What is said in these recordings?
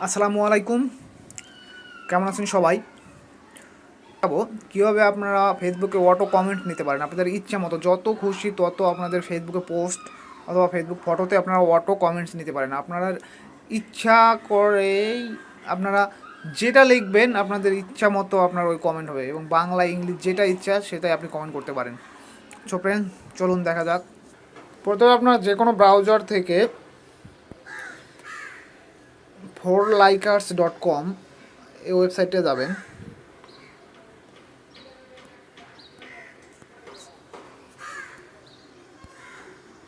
আসসালামু আলাইকুম। কেমন আছেন সবাই? যাব। কীভাবে আপনারা ফেসবুকে অটো কমেন্ট নিতে পারেন? আপনাদের ইচ্ছা মতো, যত খুশি তত আপনাদের ফেসবুকে পোস্ট অথবা ফেসবুক ফটোতে আপনারা অটো কমেন্টস নিতে পারেন। আপনারা ইচ্ছা করেই আপনারা যেটা লিখবেন, আপনাদের ইচ্ছা মতো আপনার ওই কমেন্ট হবে এবং বাংলা, ইংলিশ যেটা ইচ্ছা সেটাই আপনি কমেন্ট করতে পারেন। সো চলুন দেখা যাক। প্রথমে আপনার যে কোনো ব্রাউজার থেকে ফোর লাইকার্স ডট কম এই ওয়েবসাইটে যাবেন।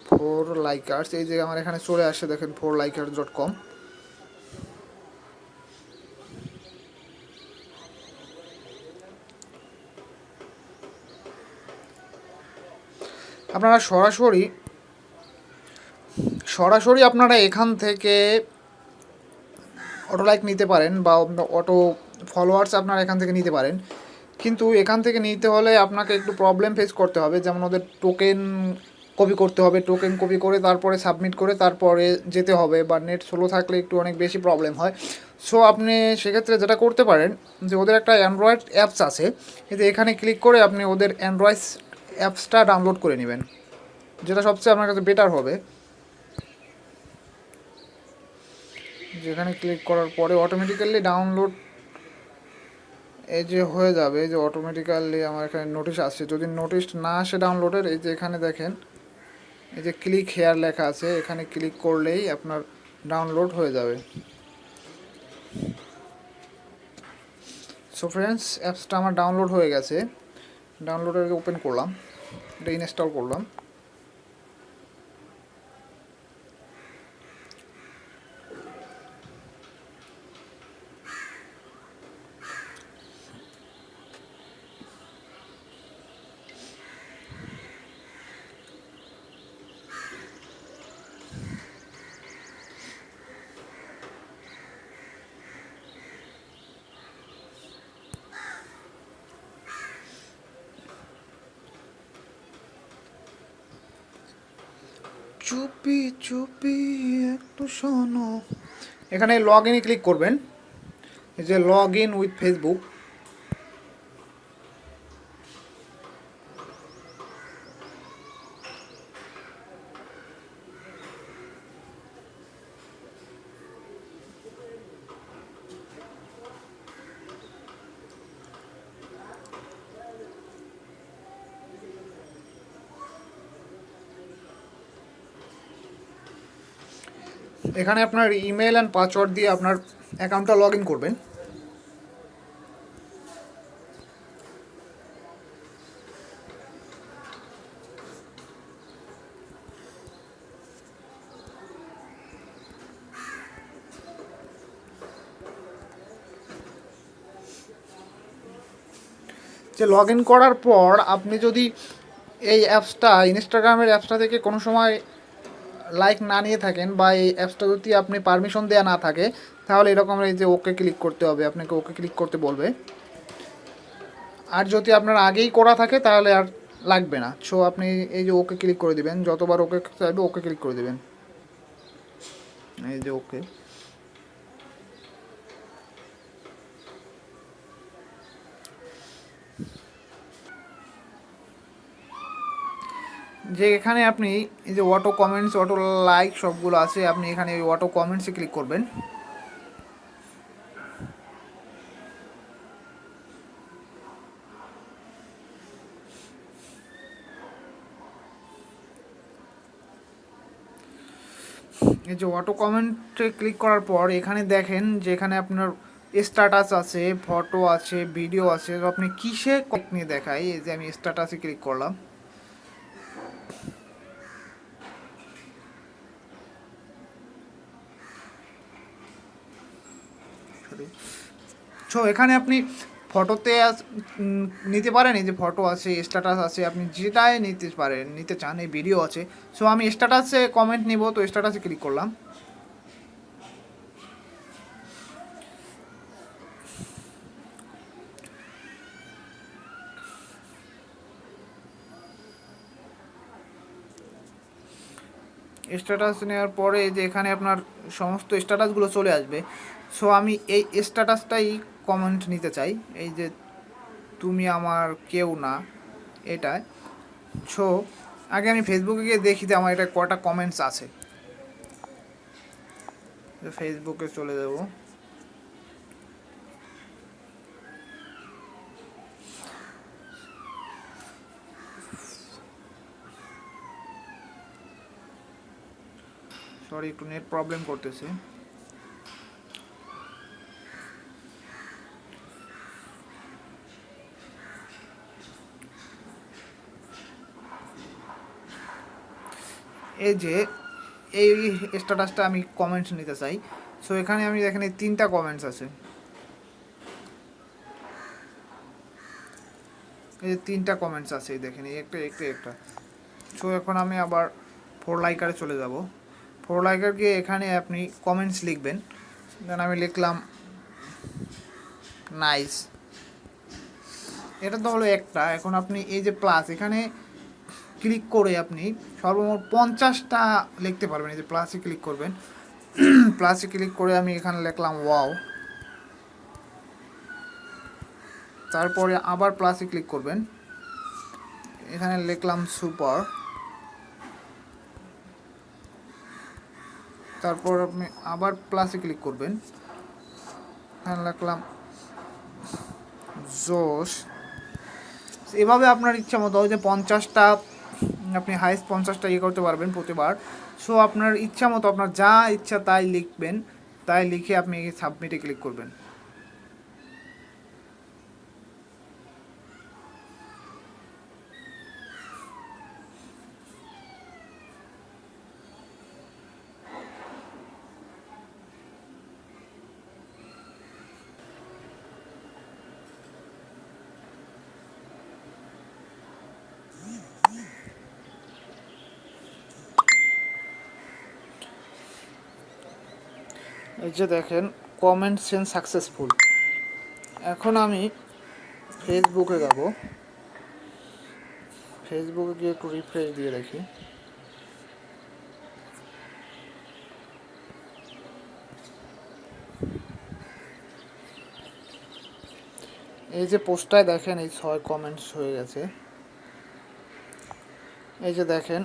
ফোর লাইকার্স এই যে আমার এখানে চলে আসে, দেখেন ফোর লাইকার্স ডট কম আপনারা সরাসরি সরাসরি আপনারা এখান থেকে অটো লাইক নিতে পারেন বা অটো ফলোয়ার্স আপনারা এখান থেকে নিতে পারেন। কিন্তু এখান থেকে নিতে হলে আপনাকে একটু প্রবলেম ফেস করতে হবে। যেমন ওদের টোকেন কপি করতে হবে। টোকেন কপি করে তারপরে সাবমিট করে তারপরে যেতে হবে বা নেট স্লো থাকলে একটু অনেক বেশি প্রবলেম হয়। সো আপনি সেক্ষেত্রে যেটা করতে পারেন যে ওদের একটা অ্যান্ড্রয়েড অ্যাপস আছে। কিন্তু এখানে ক্লিক করে আপনি ওদের অ্যান্ড্রয়েড অ্যাপসটা ডাউনলোড করে নেবেন। যেটা সবচেয়ে আপনার কাছে বেটার হবে। যেখানে ক্লিক করার পরে অটোমেটিক্যালি ডাউনলোড এই যে হয়ে যাবে, এই যে অটোমেটিক্যালি আমার এখানে নোটিশ আসছে। যদি নোটিশ না আসে ডাউনলোডের এই যে এখানে দেখেন, এই যে ক্লিক হেয়ার লেখা আছে, এখানে ক্লিক করলেই আপনার ডাউনলোড হয়ে যাবে। সো ফ্রেন্ডস অ্যাপসটা আমার ডাউনলোড হয়ে গেছে। ডাউনলোডের ওপেন করলাম, এটা ইনস্টল করলাম। চুপি চুপি একটু শোনো। এখানে লগ ইনে ক্লিক করবেন। যে লগ ইন উইথ ফেসবুক এখানে আপনার ইমেল অ্যান্ড পাসওয়ার্ড দিয়ে আপনার অ্যাকাউন্টটা লগ ইন করবেন। যে লগ ইন করার পর আপনি যদি এই অ্যাপসটা ইনস্টাগ্রামের অ্যাপসটা থেকে কোনো সময় লাইক না নিয়ে থাকেন বা এই অ্যাপসটা যদি আপনি পারমিশন দেওয়া না থাকে, তাহলে এরকম এই যে ওকে ক্লিক করতে হবে, আপনাকে ওকে ক্লিক করতে বলবে। আর যদি আপনার আগেই করা থাকে, তাহলে আর লাগবে না। সো আপনি এই যে ওকে ক্লিক করে দিবেন, যতবার ওকে চাইবে, ওকে ক্লিক করে দেবেন। এই যে ওকে। যে এখানে আপনি যে অটো কমেন্টস অটো লাইক সবগুলো আছে, আপনি এখানে ওই অটো কমেন্টসে ক্লিক করবেন। এই যে অটো কমেন্টে ক্লিক করার পর এখানে দেখেন যে এখানে আপনার স্ট্যাটাস আছে ফটো আছে ভিডিও আছে আপনি কিসে নিয়ে দেখাই এই যে আমি স্ট্যাটাসে ক্লিক করলাম। সো এখানে আপনি ফটোতে নিতে পারেন, এই যে ফটো আছে স্ট্যাটাস আছে, আপনি যেটাই নিতে পারেন, নিতে চান, এই ভিডিও আছে। সো আমি স্ট্যাটাসে কমেন্ট নিব, তো স্ট্যাটাসে ক্লিক করলাম। স্ট্যাটাস নেওয়ার পরে যে এখানে আপনার সমস্ত স্ট্যাটাসগুলো চলে আসবে। সো আমি এই স্ট্যাটাসটাই কমেন্ট নিতে চাই। এই যে তুমি আমার কেউ না এটায় সো আগে আমি ফেসবুকে গিয়ে দেখি যে আমার এটা কটা কমেন্টস আছে। ফেসবুকে চলে যাব। সরি একটু নেট প্রবলেম করতেছে। এই যে, এই স্ট্যাটাসটা আমি কমেন্টস নিতে চাই। সো এখানে আমি এই তিনটা কমেন্টস আছে। এই যে তিনটা কমেন্টস আছে দেখেন, এই একটা একটা একটা। সো এখন আমি আবার ফোর লাইকারে চলে যাব। ফোর লাইকার গিয়ে এখানে আপনি কমেন্টস লিখবেন। দেন আমি লিখলাম নাইস এটা তো হলো একটা। এখন আপনি এই যে প্লাস এখানে ক্লিক করে আপনি সর্বমোট পঞ্চাশটা লিখতে পারবেন। এই যে প্লাসে ক্লিক করবেন। প্লাসে ক্লিক করে আমি এখানে লিখলাম ওয়াও তারপরে আবার প্লাসে ক্লিক করবেন। এখানে লিখলাম সুপার তারপর আপনি আবার প্লাসে ক্লিক করবেন। এখানে লিখলাম জোশ এভাবে আপনার ইচ্ছা মতো যে পঞ্চাশটা, আপনি হাইস্ট পঞ্চাশটা ইয়ে করতে পারবেন প্রতিবার। সো আপনার ইচ্ছা মতো, আপনার যা ইচ্ছা তাই লিখবেন, তাই লিখে আপনি সাবমিটে ক্লিক করবেন। এই যে দেখেন কমেন্ট সেন্ড সাকসেসফুল এখন আমি ফেসবুকে যাব। ফেসবুকে গিয়ে একটু রিফ্রেশ দিয়ে রাখি এই যে পোস্টটায় দেখেন, এই ছয় কমেন্টস হয়ে গেছে। এই যে দেখেন,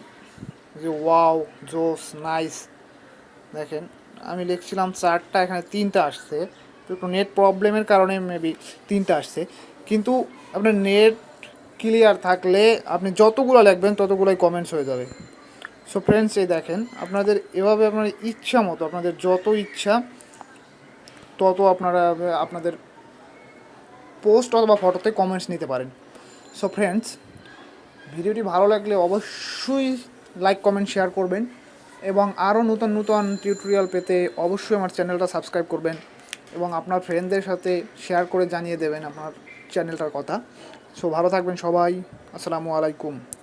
যে ওয়াও জোস নাইস দেখেন আমি লিখছিলাম চারটা, এখানে তিনটা আসছে। তো একটু নেট প্রবলেমের কারণে মেবি তিনটা আসছে। কিন্তু আপনার নেট ক্লিয়ার থাকলে আপনি যতগুলো লিখবেন, ততগুলোই কমেন্টস হয়ে যাবে। সো ফ্রেন্ডস এই দেখেন, আপনাদের এভাবে আপনার ইচ্ছা মতো, আপনাদের যত ইচ্ছা, তত আপনারা, আপনাদের পোস্ট অথবা ফটোতে কমেন্টস নিতে পারেন। সো ফ্রেন্ডস ভিডিওটি ভালো লাগলে অবশ্যই লাইক কমেন্ট শেয়ার করবেন। এবং আরও নতুন নতুন টিউটোরিয়াল পেতে অবশ্যই আমার চ্যানেলটা সাবস্ক্রাইব করবেন এবং আপনার ফ্রেন্ডদের সাথে শেয়ার করে জানিয়ে দেবেন আপনার চ্যানেলটার কথা। সো ভালো থাকবেন সবাই। আসসালামু আলাইকুম।